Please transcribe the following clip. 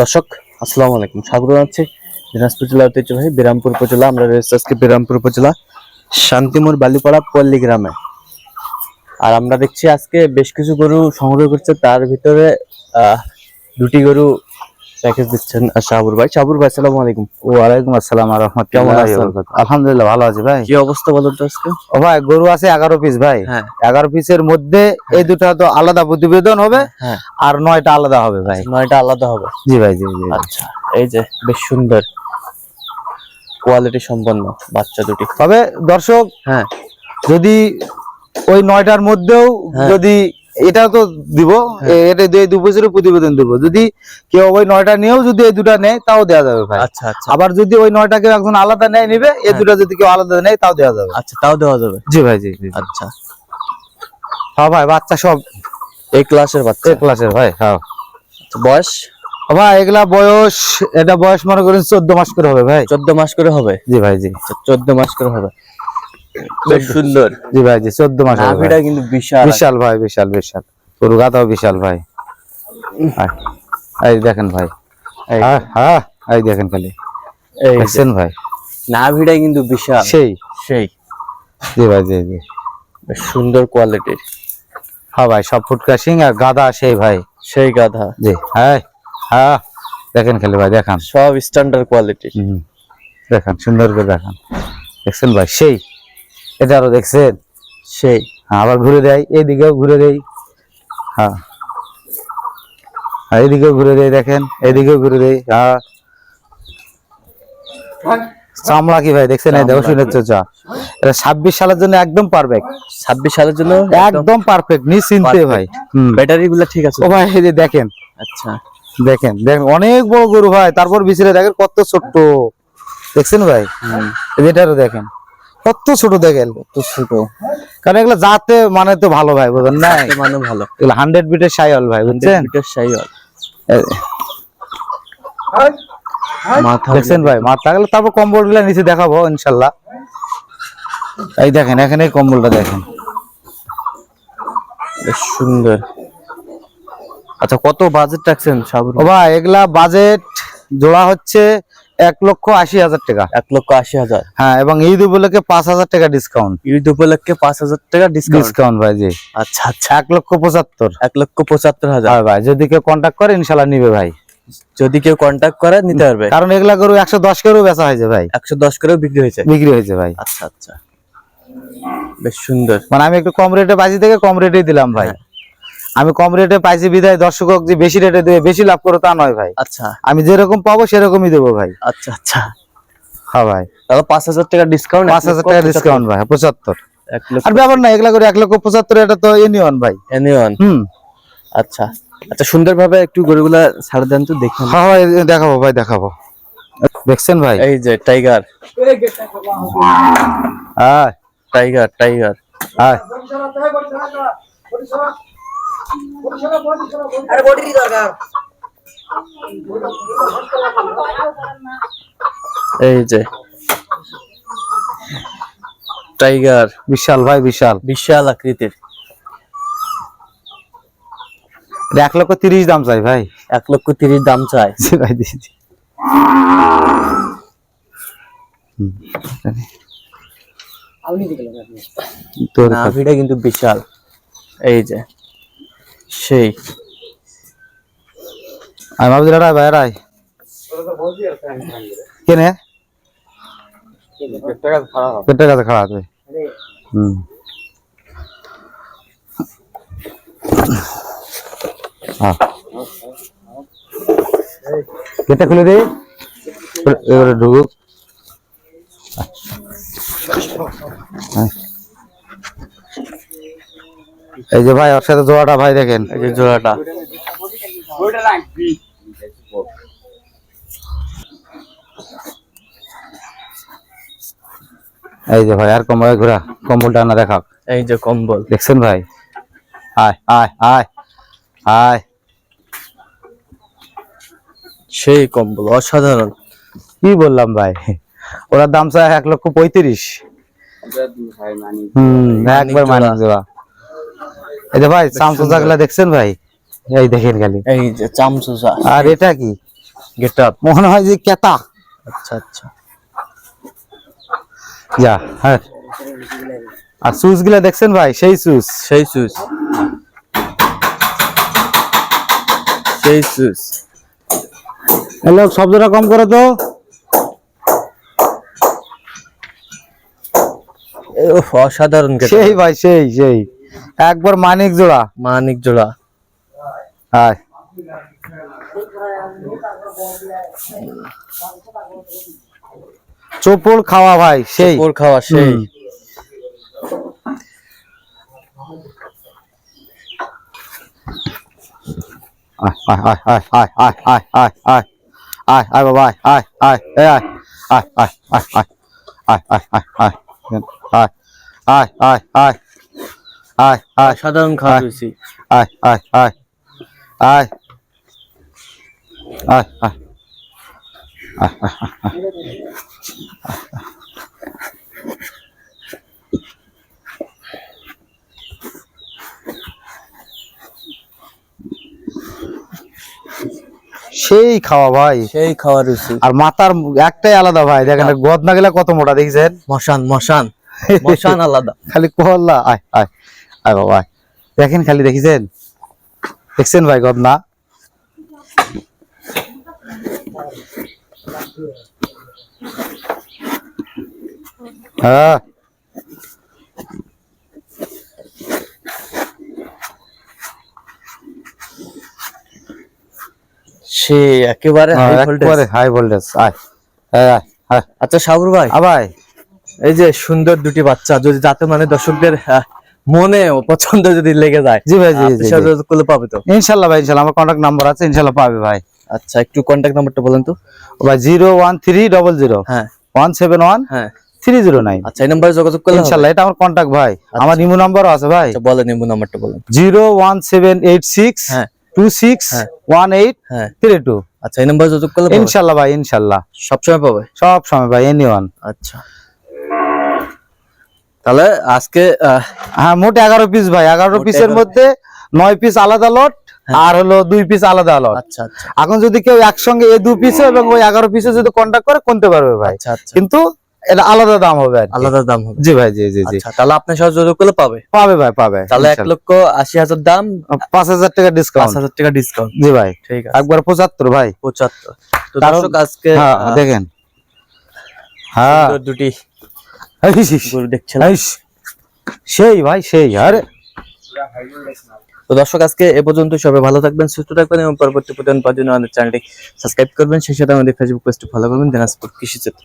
দর্শক, আসসালামু আলাইকুম। স্বাগত জানাচ্ছি দিনাজপুর জেলার ঐতিহ্যবাহী বিরামপুর উপজেলা। আমরা রয়েছে আজকে বিরামপুর উপজেলা শান্তিমোর বালিপাড়া পল্লী গ্রামে। আর আমরা দেখছি আজকে বেশ কিছু গরু সংগ্রহ করছে। তার ভিতরে দুটি গরু প্যাকেজ দিচ্ছেন শাহাবুর ভাই। শাহাবুর ভাই আসসালামু আলাইকুম। ওয়ালাইকুম আসসালাম রহমতুল্লাহ? আলহামদুলিল্লাহ ভালো আছি ভাই। কি অবস্থা বলুন তো আজকে? ও ভাই গরু আছে এগারো পিস ভাই। হ্যাঁ। এগারো পিসের মধ্যে এই দুটা তো আলাদা প্রতিবেদন হবে হ্যাঁ। আর নয়টা আলাদা হবে ভাই। নয়টা আলাদা হবে। জি ভাই জি জি আচ্ছা এই যে বেশ সুন্দর কোয়ালিটি সম্পন্ন বাচ্চা দুটি। তবে দর্শক হ্যাঁ। যদি ওই নয়টার মধ্যেও হ্যাঁ। যদি এটা তো দিব এটা দিয়ে দু বছরের প্রতিবেদন দিব। যদি কেউ ওই নয়টা নিয়েও যদি এই দুটা নেয় তাও দেওয়া যাবে ভাই। আচ্ছা আচ্ছা। আবার যদি ওই নয়টাকে একজন আলাদা নেয় নিবে এই হ্যাঁ। দুটা যদি কেউ আলাদা নেয় তাও দেওয়া যাবে। আচ্ছা তাও দেওয়া যাবে? জি ভাই জি। আচ্ছা। হ্যাঁ ভাই বাচ্চা সব। এই ক্লাসের বাচ্চা? এক ক্লাসের ভাই হ্যাঁ। আচ্ছা, বয়স? ভাই এগুলা বয়স এটা বয়স মনে করেন চোদ্দ মাস করে হবে ভাই। চোদ্দ মাস করে হবে? জি ভাই জি। আচ্ছা চোদ্দ মাস করে হবে। বেশ। সুন্দর। জি ভাই জি চোদ্দ মাস হবে ভাই। নাভিটা কিন্তু বিশাল। বিশাল ভাই বিশাল বিশাল। গরু গাতাও বিশাল ভাই। এই দেখেন ভাই এই- হ্যাঁ হ্যাঁ এই দেখেন খালি। এই যে, দেখছেন ভাই? নাভিটা কিন্তু বিশাল। সেই। সেই। জি ভাই জি জি। সুন্দর কোয়ালিটির হ্যাঁ ভাই সব ফুট ক্রাশিং আর গাদা সেই ভাই। সেই গাধা জি হ্যাঁ হ্যাঁ। দেখেন খালি ভাই দেখান। সব স্ট্যান্ডার্ড কোয়ালিটির হুম, দেখান সুন্দর করে দেখান। দেখছেন ভাই সেই। এটা আরও দেখছেন সেই হ্যাঁ, আবার ঘুরে দেয় এইদিকেও ঘুরে দেয় হ্যাঁ। হ্যাঁ, এইদিকেও ঘুরে দেয় দেখেন এইদিকেও ঘুরে দেয় হ্যাঁ। চামড়া কি ভাই দেখছেন? এই দেখো শুনে চা এটা ছাব্বিশ সালের জন্য একদম পারফেক্ট ছাব্বিশ সালের জন্য একদম পারফেক্ট নিশ্চিন্তে ভাই। ব্যাটারি গুলা ঠিক আছে। ও ভাই এই যে দেখেন। আচ্ছা। দেখেন দেখেন অনেক বড় গরু ভাই তারপর বিছরে দেখেন কত ছোট্ট। দেখছেন ভাই? এটারও দেখেন। কত ছোট দেখেন তো ছোট। কারণ এগুলো যাতে মানে তো ভালো ভাই বুঝলেন না? মানে ভালো। এগুলো হান্ড্রেড বিটের সাইল ভাই বুঝছেন? মিটার সাইওয়াল মাথা দেখছেন ভাই মাথা গেলে তারপর কম্বলগুলা নিচে দেখাবো ইনশাল্লাহ। এই দেখেন এখানে কম্বলটা দেখেন। বেশ সুন্দর। আচ্ছা কত বাজেট রাখছেন সাবুর ও ভাই এগুলা বাজেট জোড়া হচ্ছে এক লক্ষ আশি হাজার টাকা। এক লক্ষ আশি হাজার। হ্যাঁ এবং ঈদ উপলক্ষে পাঁচ হাজার টাকা ডিসকাউন্ট ঈদ উপলক্ষে পাঁচ হাজার টাকা ডিসকাউন্ট ভাই জি। আচ্ছা আচ্ছা। এক লক্ষ পঁচাত্তর। এক লক্ষ পঁচাত্তর হাজার। ভাই যদি কেউ কন্ট্যাক্ট করে ইনশাল্লাহ নিবে ভাই। যদি কেউ কন্ট্যাক্ট করে নিতে পারবে। কারণ এগুলা গরু একশো দশ করেও বেচা হয়েছে ভাই। একশো দশ করেও বিক্রি হয়েছে। বিক্রি হয়েছে ভাই। আচ্ছা আচ্ছা। বেশ সুন্দর। মানে আমি একটু কম রেটে বাজি থেকে কম রেটেই দিলাম ভাই। হ্যাঁ। আমি কম রেটে পাইছি বিদায় দর্শক যে বেশি রেটে দেবে বেশি লাভ করো তা নয় ভাই। আচ্ছা। আমি যেরকম পাবো সেরকমই দেবো ভাই। আচ্ছা আচ্ছা। হ্যাঁ ভাই। তাহলে পাঁচ হাজার টাকা ডিসকাউন্ট পাঁচ হাজার টাকা ডিসকাউন্ট ভাই পঁচাত্তর। আর ব্যাপার না এগুলা করে এক লক্ষ পঁচাত্তর এটা তো এনিওয়ান ভাই। এনিওয়ান হুম। আচ্ছা। আচ্ছা সুন্দরভাবে একটু গরুগুলা ছাড় দেন তো দেখুন হ্যাঁ ভাই দেখাবো ভাই দেখাবো। দেখছেন ভাই? এই যে টাইগার হ্যাঁ টাইগার টাইগার হ্যাঁ এই যে। টাইগার বিশাল ভাই বিশাল। বিশাল আকৃতির। এক লক্ষ তিরিশ দাম চাই ভাই। এক লক্ষ তিরিশ দাম চাই। ভাই নাভিটা কিন্তু বিশাল। এই যে। সেই। আমি ভাবছি রায় ভাই, রায়। কেনে? পেটের কাছে খারাপ আছে। হুম। হ্যাঁ। গেটটা খুলে দিই। এবারে ঢুকুক। হ্যাঁ। এই যে ভাই ওর সাথে জোড়াটা ভাই দেখেন। এই যে জোড়াটা। এই যে ভাই আর কম্বল ঘোরা কম্বলটা আনা দেখাও। এই যে কম্বল। দেখছেন ভাই? আয় আয় আয় আয়। সেই কম্বল অসাধারণ। কি বললাম ভাই? ওরা দাম চায় এক লক্ষ পঁয়ত্রিশ। হম একবার। মানিক জোড়া। এই যে ভাই সামসু জাগলা দেখছেন ভাই? এই দেখেন খালি। এই যে চামচুসা আর এটা কি? মনে হয় যে কেতা। আচ্ছা আচ্ছা। যা হ্যাঁ। আর সুসগুলা দেখছেন ভাই? সেই সুস সেই সুস সেই সুস হ্যালো শব্দটা কম করে তো। অসাধারণ সেই ভাই সেই সেই। একবার মানিক জোড়া মানিক জোড়া আয় চোপড় খাওয়া ভাই সেই ওর খাওয়া সেই। আয় আয় আয় আয় আয় আয় আয় আয় আয় আয় বাবা আয় আয় আয় এই আয় আয় আয় আয় আয় আয় আয় আয় আয় আয় আয় আয় আয় আয় অসাধারণ খাওয়া। রয়েছে আয় আয় আয় আয় আয় আয় সেই খাওয়া ভাই সেই খাওয়া রুচি আর মাথার একটাই আলাদা ভাই দেখেন গদ না গেলে কত মোটা দেখছেন মশান মশান মশান আলাদা খালি কল্লা আয় আয় আয় বাবা দেখেন খালি দেখিছেন? দেখছেন ভাই গদ না? হ্যাঁ। সে একেবারে হাই ভোল্টেজ আয়। আয়, আয়। আচ্ছা সাগর ভাই। ভাই। এই যে সুন্দর দুটি বাচ্চা যদি যাতে মানে দর্শকদের মনে পছন্দ যদি লেগে যায় জি ভাই জি জি যোগাযোগ করলে পাবে তো? ইনশাআল্লাহ ভাই ইনশাআল্লাহ আমার কন্টাক্ট নাম্বার আছে ইনশাআল্লাহ পাবে ভাই। আচ্ছা একটু কন্টাক্ট হ্যাঁ। হ্যাঁ। আচ্ছা, আচ্ছা। আচ্ছা, নাম্বারটা বলেন তো। ভাই 01300 হ্যাঁ। 171 হ্যাঁ। সবসময় হ্যাঁ। আচ্ছা এই হ্যাঁ। আচ্ছা এই করলে ভাই পাবে? সব সময় ভাই এনিওয়ান আচ্ছা। তাহলে আজকে হ্যাঁ মোট এগারো পিস ভাই। এগারো পিসের মধ্যে নয় পিস আলাদা লট আর হলো দুই পিস আলাদা লট আচ্ছা আচ্ছা। এখন যদি কেউ একসঙ্গে এই দু পিসে এবং ওই এগারো পিসে যদি কন্ট্যাক্ট করে কোনতে পারবে ভাই। আচ্ছা আচ্ছা। কিন্তু এটা আলাদা দাম হবে আলাদা দাম হবে। জি ভাই জি জি জি। তাহলে আপনার সাথে যোগাযোগ করলে পাবে? পাবে ভাই পাবে তাহলে এক লক্ষ আশি হাজার দাম পাঁচ হাজার টাকা পাঁচ ডিসকাউন্ট হাজার টাকা ডিসকাউন্ট জি ভাই। ঠিক আছে। একবার পঁচাত্তর ভাই। পঁচাত্তর। দর্শক আজকে হ্যাঁ দেখেন। হ্যাঁ। দুটি গরু দেখছেন সেই ভাই সেই আর। তো দর্শক আজকে এ পর্যন্ত সবাই ভালো থাকবেন সুস্থ থাকবেন এবং পরবর্তী পাওয়ার জন্য আমাদের চ্যানেলটি সাবস্ক্রাইব করবেন। সেই সাথে আমাদের ফেসবুক পেজটি ফলো করবেন দিনাজপুর কৃষি চিত্র